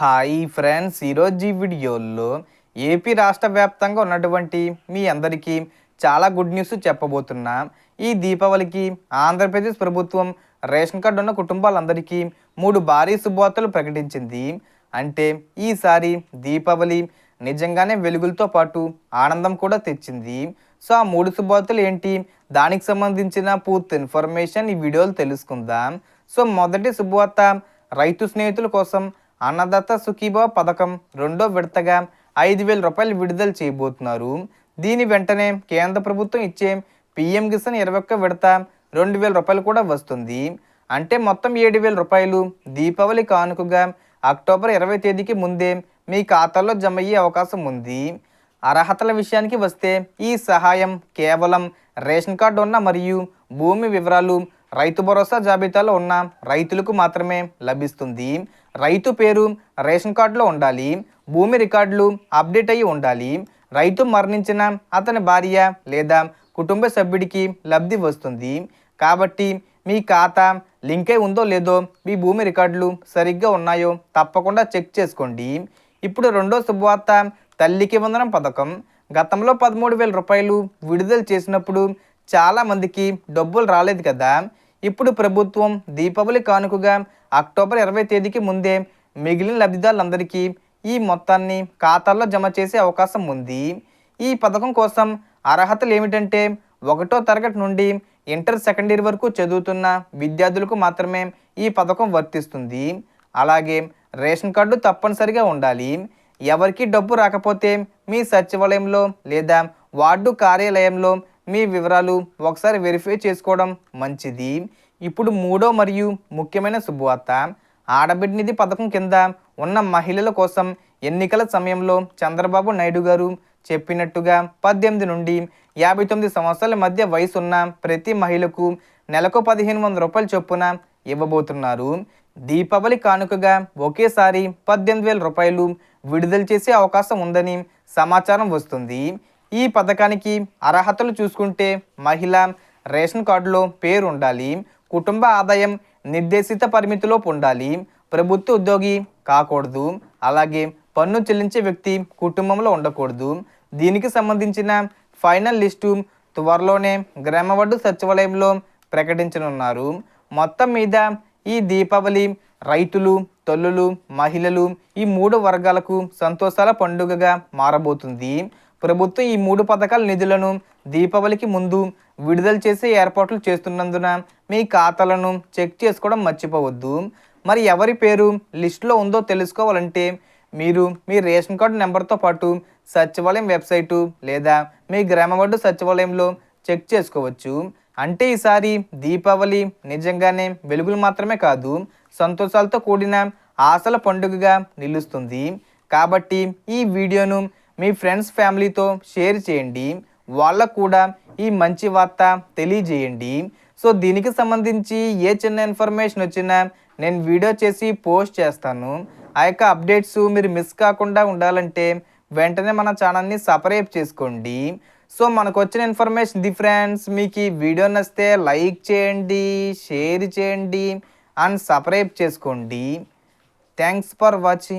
Hi friends ఈరోజు ఈ వీడియోలో ఏపీ రాష్ట్ర వ్యాప్తంగా ఉన్నటువంటి మీ అందరికీ చాలా గుడ్ న్యూస్ చెప్పబోతున్నా. ఈ దీపావళికి ఆంధ్రప్రదేశ్ ప్రభుత్వం రేషన్ కార్డు ఉన్న కుటుంబాలందరికీ మూడు భారీ శుభవార్తలు ప్రకటించింది. అంటే ఈసారి దీపావళి నిజంగానే వెలుగులతో పాటు ఆనందం కూడా తెచ్చింది. సో ఆ మూడు శుభవార్తలు ఏంటి? దానికి సంబంధించిన పూర్తి ఇన్ఫర్మేషన్ ఈ వీడియోలో తెలుసుకుందాం. సో మొదటి శుభవార్త రైతు స్నేహితుల కోసం అన్నదాత సుఖీభవ పథకం రెండో విడతగా ఐదు వేల రూపాయలు విడుదల చేయబోతున్నారు. దీని వెంటనే కేంద్ర ప్రభుత్వం ఇచ్చే పిఎం కిసాన్ ఇరవై ఒక్క విడత రెండు వేల రూపాయలు కూడా వస్తుంది. అంటే మొత్తం ఏడు వేల రూపాయలు దీపావళి కానుకగా అక్టోబర్ ఇరవై తేదీకి ముందే మీ ఖాతాలో జమ అయ్యే అవకాశం ఉంది. అర్హతల విషయానికి వస్తే ఈ సహాయం కేవలం రేషన్ కార్డు ఉన్న మరియు భూమి వివరాలు రైతు భరోసా జాబితాలో ఉన్న రైతులకు మాత్రమే లభిస్తుంది. రైతు పేరు రేషన్ కార్డులో ఉండాలి. భూమి రికార్డులు అప్డేట్ అయ్యి ఉండాలి. రైతు మరణించిన అతని భార్య లేదా కుటుంబ సభ్యుడికి లబ్ధి వస్తుంది. కాబట్టి మీ ఖాతా లింక్ అయి ఉందో లేదో మీ భూమి రికార్డులు సరిగ్గా ఉన్నాయో తప్పకుండా చెక్ చేసుకోండి. ఇప్పుడు రెండో శుభవార్త. తల్లికి వందనం పథకం. గతంలో పదమూడు వేల రూపాయలు విడుదల చేసినప్పుడు చాలామందికి డబ్బులు రాలేదు కదా. ఇప్పుడు ప్రభుత్వం దీపావళి కానుకగా అక్టోబర్ ఇరవై తేదీకి ముందే మిగిలిన లబ్ధిదారులందరికీ ఈ మొత్తాన్ని ఖాతాల్లో జమ చేసే అవకాశం ఉంది. ఈ పథకం కోసం అర్హతలు ఏమిటంటే ఒకటో తరగతి నుండి ఇంటర్ సెకండ్ ఇయర్ వరకు చదువుతున్న విద్యార్థులకు మాత్రమే ఈ పథకం వర్తిస్తుంది. అలాగే రేషన్ కార్డు తప్పనిసరిగా ఉండాలి. ఎవరికి డబ్బు రాకపోతే మీ సచివాలయంలో లేదా వార్డు కార్యాలయంలో మీ వివరాలు ఒకసారి వెరిఫై చేసుకోవడం మంచిది. ఇప్పుడు మూడో మరియు ముఖ్యమైన శుభవార్త. ఆడబిడ్డ నిధి పథకం కింద ఉన్న మహిళల కోసం ఎన్నికల సమయంలో చంద్రబాబు నాయుడు గారు చెప్పినట్టుగా పద్దెనిమిది నుండి యాభై తొమ్మిది సంవత్సరాల మధ్య వయసు ఉన్న ప్రతి మహిళకు నెలకు పదిహేను వందల రూపాయల చొప్పున ఇవ్వబోతున్నారు. దీపావళి కానుకగా ఒకేసారి పద్దెనిమిది వేల రూపాయలు విడుదల చేసే అవకాశం ఉందని సమాచారం వస్తుంది. ఈ పథకానికి అర్హతలు చూసుకుంటే మహిళ రేషన్ కార్డులో పేరు ఉండాలి కుటుంబ ఆదాయం నిర్దేశిత పరిమితిలోపు ఉండాలి ప్రభుత్వ ఉద్యోగి కాకూడదు అలాగే పన్ను చెల్లించే వ్యక్తి కుటుంబంలో ఉండకూడదు. దీనికి సంబంధించిన ఫైనల్ లిస్టు త్వరలోనే గ్రామవడ్డు సచివాలయంలో ప్రకటించనున్నారు. మొత్తం మీద ఈ దీపావళి రైతులు తల్లులు మహిళలు ఈ మూడు వర్గాలకు సంతోషాల పండుగగా మారబోతుంది. ప్రభుత్వం ఈ మూడు పథకాల నిధులను దీపావళికి ముందు విడుదల చేసే ఏర్పాట్లు చేస్తున్నందున మీ ఖాతాలను చెక్ చేసుకోవడం మర్చిపోవద్దు. మరి ఎవరి పేరు లిస్టులో ఉందో తెలుసుకోవాలంటే మీరు మీ రేషన్ కార్డు నెంబర్తో పాటు సచివాలయం వెబ్సైటు లేదా మీ గ్రామ వార్డు సచివాలయంలో చెక్ చేసుకోవచ్చు. అంటే ఈసారి దీపావళి నిజంగానే వెలుగులు మాత్రమే కాదు సంతోషాలతో కూడిన ఆశల పండుగగా నిలుస్తుంది. కాబట్టి ఈ వీడియోను మీ ఫ్రెండ్స్ ఫ్యామిలీతో షేర్ చేయండి. వాళ్ళకు కూడా ఈ మంచి వార్త తెలియజేయండి. సో దీనికి సంబంధించి ఏ చిన్న ఇన్ఫర్మేషన్ వచ్చినా నేను వీడియో చేసి పోస్ట్ చేస్తాను. ఆ యొక్క అప్డేట్స్ మీరు మిస్ కాకుండా ఉండాలంటే వెంటనే మన ఛానల్ని సపరేట్ చేసుకోండి. సో మనకు వచ్చిన ఇన్ఫర్మేషన్ ది ఫ్రెండ్స్ మీకు ఈ వీడియో నచ్చితే లైక్ చేయండి షేర్ చేయండి అండ్ సపరేట్ చేసుకోండి. Thanks for watching